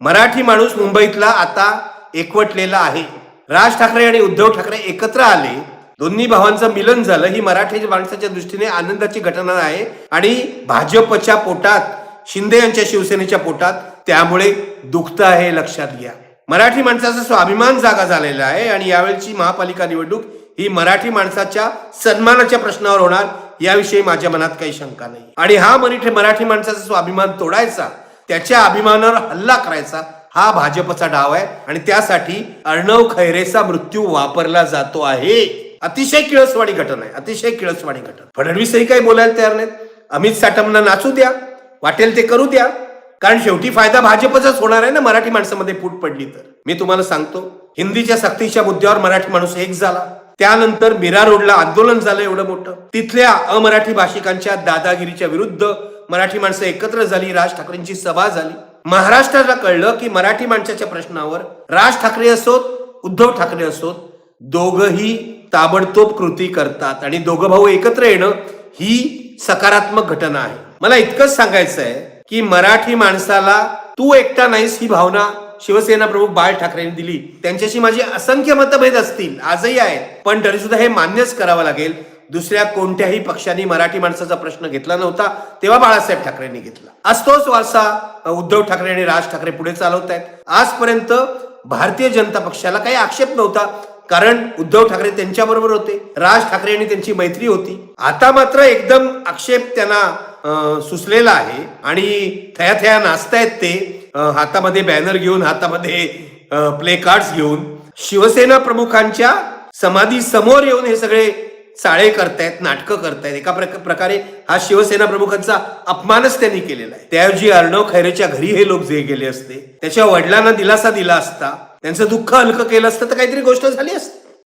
मराठी माणूस मुंबईतला आता एकवटलेला आहे. राज ठाकरे आणि उद्धव ठाकरे एकत्र आले. दोन्ही भावांचं मिलन झालं. ही मराठी माणसाच्या दृष्टीने आनंदाची घटना आहे. आणि भाजपच्या पोटात शिंदे यांच्या शिवसेनेच्या पोटात त्यामुळे दुखतं आहे लक्षात घ्या. मराठी माणसाचा स्वाभिमान जागा झालेला आहे आणि यावेळची महापालिका निवडणूक ही मराठी माणसाच्या सन्मानाच्या प्रश्नावर होणार याविषयी माझ्या मनात काही शंका नाही. आणि हा मराठी मराठी माणसाचा स्वाभिमान तोडायचा त्याच्या अभिमानावर हल्ला करायचा हा भाजपचा डाव आहे आणि त्यासाठी अर्णव खैरेचा मृत्यू वापरला जातो आहे. अतिशय किळसवाणी घटना आहे अतिशय किळसवाणी घटना फडणवीसही काही बोलायला तयार नाहीत. अमित साटमना नाचू द्या वाटेल ते करू द्या. कारण शेवटी फायदा भाजपचाच होणार आहे ना मराठी माणसामध्ये फूट पडली तर. मी तुम्हाला सांगतो हिंदीच्या सक्तीच्या मुद्द्यावर मराठी माणूस एक झाला. त्यानंतर मीरा रोडला आंदोलन झालं एवढं मोठं. तिथल्या अमराठी भाषिकांच्या दादागिरीच्या विरुद्ध मराठी माणसं एकत्र झाली राज ठाकरेंची सभा झाली. महाराष्ट्राला कळलं की मराठी माणसाच्या प्रश्नावर राज ठाकरे असोत उद्धव ठाकरे असोत दोघही ताबडतोब कृती करतात आणि दोघं भाऊ एकत्र येणं ही सकारात्मक घटना आहे. मला इतकंच सांगायचं आहे की मराठी माणसाला तू एकटा नाहीस ही भावना शिवसेना प्रमुख बाळ ठाकरेंनी दिली. त्यांच्याशी माझी असंख्य मतभेद असतील आजही आहेत. पण तरी सुद्धा हे मान्यच करावं लागेल. दुसऱ्या कोणत्याही पक्षाने मराठी माणसाचा प्रश्न घेतला नव्हता तेव्हा बाळासाहेब ठाकरेंनी घेतला. आज तोच वारसा उद्धव ठाकरे आणि राज ठाकरे पुढे चालवत आहेत आजपर्यंत भारतीय जनता पक्षाला काही आक्षेप नव्हता कारण उद्धव ठाकरे त्यांच्या बरोबर होते राज ठाकरे आणि त्यांची मैत्री होती. आता मात्र एकदम आक्षेप त्यांना सुचलेला आहे आणि थया थया नाचतायत ते हातामध्ये बॅनर घेऊन हातामध्ये प्ले कार्ड घेऊन. शिवसेना प्रमुखांच्या समाधी समोर येऊन हे सगळे चाळे करतायत नाटकं करतायत. एका प्रक- प्रकारे हा शिवसेना प्रमुखांचा अपमानच त्यांनी केलेला आहे. त्याऐवजी अर्णव खैरेच्या घरी हे लोक जे गेले असते त्याच्या वडिलांना दिलासा दिला असता त्यांचं दुःख हलकं केलं असतं तर काहीतरी गोष्ट झाली असती.